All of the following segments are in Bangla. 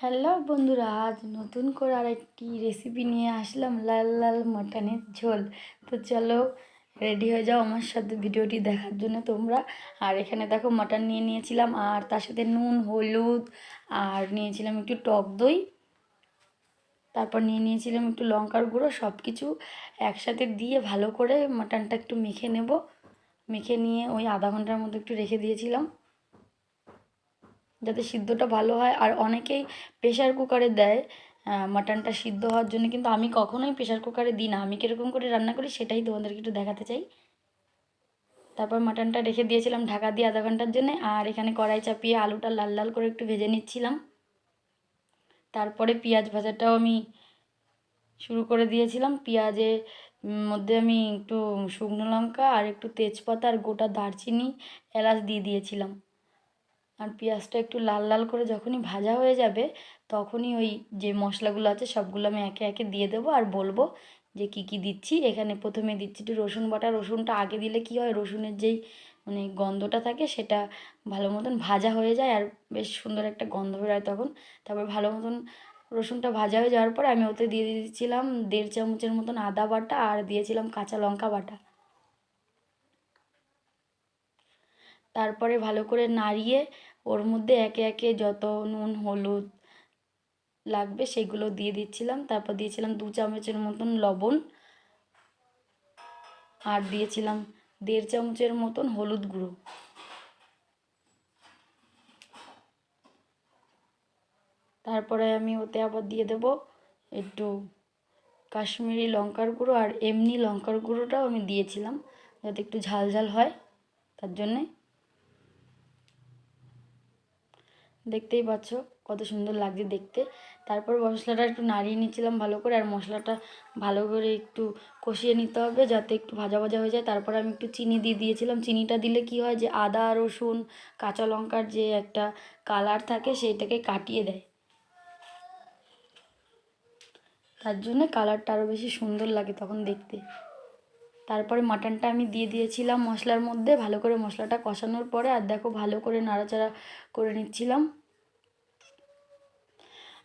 হ্যালো বন্ধুরা, আজ নতুন করে আরেকটি রেসিপি নিয়ে আসলাম, লাল লাল মাটনের ঝোল। তো চলো রেডি হয়ে যাও আমার সাথে ভিডিওটি দেখার জন্য তোমরা। আর এখানে দেখো মাটন নিয়ে নিয়েছিলাম, আর তার সাথে নুন, হলুদ, আর নিয়েছিলাম একটু টক দই। তারপর নিয়ে নিয়েছিলাম একটু লঙ্কার গুঁড়ো সব কিছু একসাথে দিয়ে ভালো করে মাটনটা একটু মেখে নেব। মেখে নিয়ে ওই আধা ঘণ্টার মতো একটু রেখে দিয়েছিলাম। যাতে সিদ্ধটা ভালো হয়। আর অনেকেই প্রেশার কুকারে দেয় মাটনটা সিদ্ধ হওয়ার জন্য। কিন্তু আমি কখনোই প্রেশার কুকারে দিই না। আমি কীরকম করে রান্না করি সেটাই তোমাদেরকে একটু দেখাতে চাই। তারপর মাটনটা রেখে দিয়েছিলাম ঢাকা দিয়ে আধা ঘণ্টার জন্য। আর এখানে কড়াই চাপিয়ে আলুটা লাল লাল করে একটু ভেজে নিচ্ছিলাম। তারপরে পেঁয়াজ ভাজাটাও আমি শুরু করে দিয়েছিলাম। পেঁয়াজের মধ্যে আমি একটু শুকনো লঙ্কা আর একটু তেজপাতা আর গোটা দারচিনি এলাচ দিয়ে দিয়েছিলাম। আর পেঁয়াজটা একটু লাল লাল করে যখনই ভাজা হয়ে যাবে, তখনই ওই যে মশলাগুলো আছে সবগুলো আমি একে একে দিয়ে দেবো আর বলব যে কি কি দিচ্ছি। এখানে প্রথমে দিচ্ছি একটু রসুন বাটা। রসুনটা আগে দিলে কি হয়? রসুনের যেই মানে গন্ধটা থাকে সেটা ভালো মতন ভাজা হয়ে যায় আর বেশ সুন্দর একটা গন্ধ বেরোয় তখন। তারপর ভালো মতন রসুনটা ভাজা হয়ে যাওয়ার পরে আমি ওতে দিয়ে দিয়েছিলাম দেড় চামচের মতন আদা বাটা আর দিয়েছিলাম কাঁচা লঙ্কা বাটা। তারপরে ভালো করে নাড়িয়ে ওর মধ্যে একে একে যত নুন, হলুদ লাগবে সেগুলো দিয়ে দিচ্ছিলাম। তারপর দিয়েছিলাম দু চামচের মতন লবণ আর দিয়েছিলাম দেড় চামচের মতন হলুদ গুঁড়ো। তারপরে আমি ওতে আবার দিয়ে দেব একটু কাশ্মীরি লঙ্কার গুঁড়ো আর এমনি লঙ্কার গুঁড়োটাও আমি দিয়েছিলাম যাতে একটু ঝাল ঝাল হয় তার জন্যে। দেখতেই পাচ্ছ, কত সুন্দর লাগছে দেখতে। তারপর মশলাটা একটু নাড়িয়ে নিচ্ছিলাম ভালো করে, আর মশলাটা ভালো করে একটু কষিয়ে নিতে হবে যাতে একটু ভাজা ভাজা হয়ে যায়। তারপর আমি একটু চিনি দিয়ে দিয়েছিলাম। চিনিটা দিলে কি হয় যে, আদা, রসুন, কাঁচা লঙ্কার যে একটা কালার থাকে সেইটাকে কাটিয়ে দেয়। তার জন্য কালারটা আরও বেশি সুন্দর লাগে তখন দেখতে। তারপরে মাটনটা আমি দিয়ে দিয়েছিলাম মশলার মধ্যে, ভালো করে মশলাটা কষানোর পরে, আর দেখো ভালো করে নাড়াচাড়া করে নিচ্ছিলাম।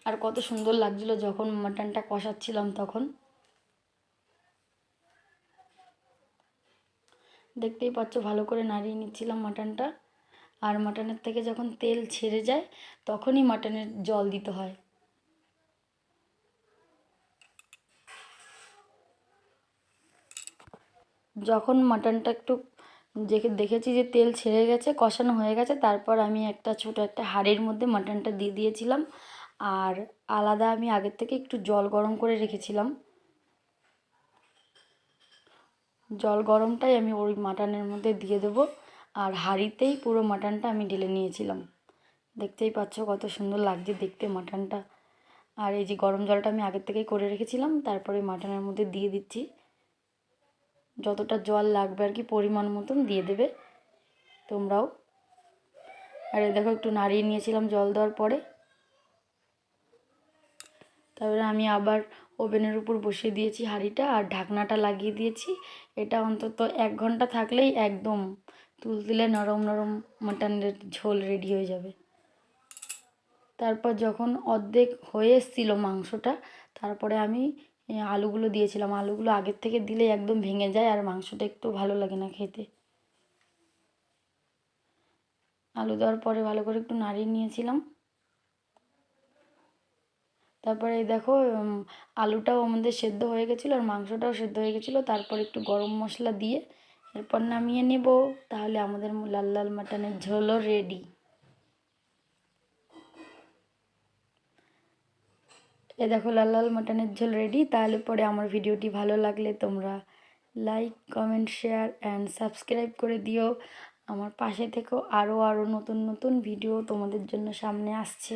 আর কত সুন্দর লাগছিল যখন মাটনটা কষাচ্ছিলাম তখন। দেখতেই পাচ্ছ ভালো করে নাড়িয়ে নিচ্ছিলাম মাটনটা। আর মাটনের থেকে যখন তেল ছেড়ে যায়, তখনই মাটনের জল দিতে হয়। যখন মাটনটা একটু দেখে, দেখেছি যে তেল ছেড়ে গেছে, কষানো হয়ে গেছে, তারপর আমি একটা ছোটো একটা হাঁড়ির মধ্যে মাটনটা দিয়ে দিয়েছিলাম। আর আলাদা আমি আগের থেকে একটু জল গরম করে রেখেছিলাম। জল গরমটাই আমি ওই মাটনের মধ্যে দিয়ে দেবো। আর হাঁড়িতেই পুরো মাটনটা আমি ঢেলে নিয়েছিলাম। দেখতেই পাচ্ছ কত সুন্দর লাগছে দেখতে মাটনটা। আর এই যে গরম জলটা আমি আগের থেকেই করে রেখেছিলাম, তারপরে মাটনের মধ্যে দিয়ে দিচ্ছি। যতটা জল লাগবে আর কি পরিমাণ মতন দিয়ে দেবে তোমরাও। আর দেখো একটু নাড়িয়ে নিয়েছিলাম জল দেওয়ার পরে। তারপরে আমি আবার ওভেনের উপর বসিয়ে দিয়েছি হাঁড়িটা আর ঢাকনাটা লাগিয়ে দিয়েছি। এটা অন্তত এক ঘণ্টা থাকলেই একদম তুল তুলে নরম নরম মাটনের ঝোল রেডি হয়ে যাবে। তারপর যখন অর্ধেক হয়ে এসেছিল মাংসটা, তারপরে আমি আলুগুলো দিয়েছিলাম। আলুগুলো আগের থেকে দিলে একদম ভেঙে যায় আর মাংসটা একটু ভালো লাগে না খেতে। আলু দেওয়ার পরে ভালো করে একটু নাড়িয়ে নিয়েছিলাম। তারপরে দেখো আলুটাও আমাদের সেদ্ধ হয়ে গেছিল আর মাংসটাও সেদ্ধ হয়ে গেছিল। তারপর একটু গরম মশলা দিয়ে এরপর নামিয়ে নেব। তাহলে আমাদের লাল লাল মাটনের ঝোলও রেডি এ দেখো লাল লাল মাটনের ঝোল রেডি তাহলে পরে আমার ভিডিওটি ভালো লাগলে তোমরা like comment share and subscribe করে দিও। আমার পাশে থেকেও আরও আরও নতুন নতুন ভিডিও তোমাদের জন্য সামনে আসছে।